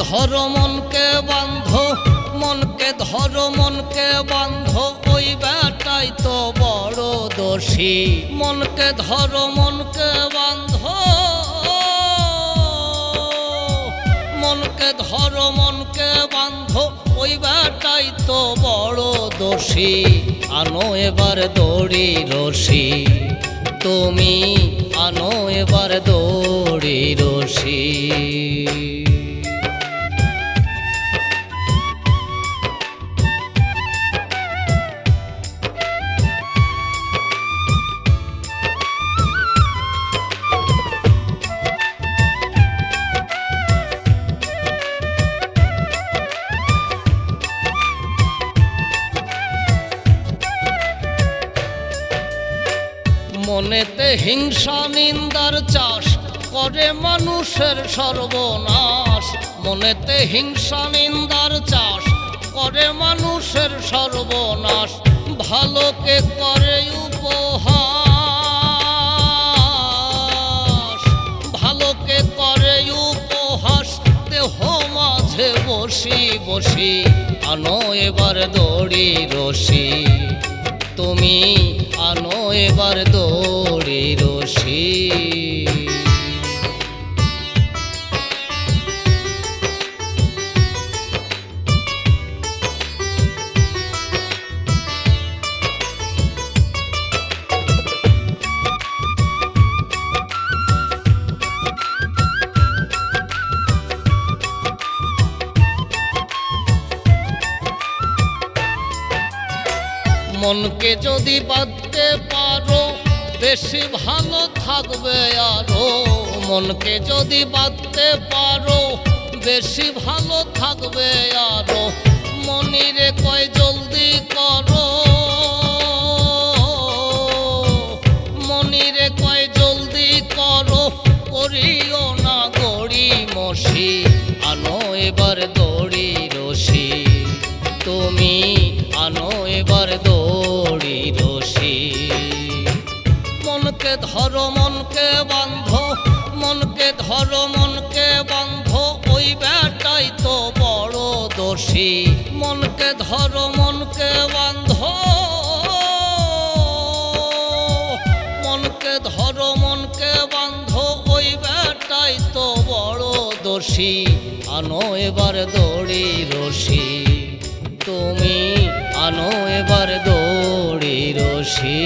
ধরো মনকে বান্ধ, মনকে ধরো মনকে বান্ধ, ওই বেটাই তো বড় দোষী। মনকে ধর মনকে বান্ধ, মনকে ধরো মনকে বান্ধ, ওই বেটাই তো বড় দোষী। আনো এবার দড়ি রশি। তুমি আনো মনেতে হিংসা নিন্দার চাষ করে মানুষের সর্বনাশ। মনেতে হিংসা নিন্দার চাষ করে মানুষের সর্বনাশ। ভালোকে করে উপহাস। ভালোকে করে উপহাস, দেহ মাঝে বসি বসি। আনো এবার দড়ি রসি তুমি আনো এবার দড়ি মনকে যদি বাঁধতে পারো, বেশি ভালো থাকবে আরও। মনকে যদি বাঁধতে পারো, বেশি ভালো থাকবে আরও। মনিরে কয়, জলদি করো। মনিরে কয়, জলদি করো। করিও না গড়ি মশি আনো এবার দড়ি রশি তুমি আনো এবার দড়ি ধরো মনকে বান্ধ, মনকে ধরো মনকে বান্ধ, ওই বেটাই তো বড় দোষী। মনকে ধরো মনকে বান্ধ, মনকে ধরো মনকে বান্ধ, ওই বেটাই তো বড় দোষী। আনো এবার দড়ি রশি, তুমি আনো এবার দড়ি রশি।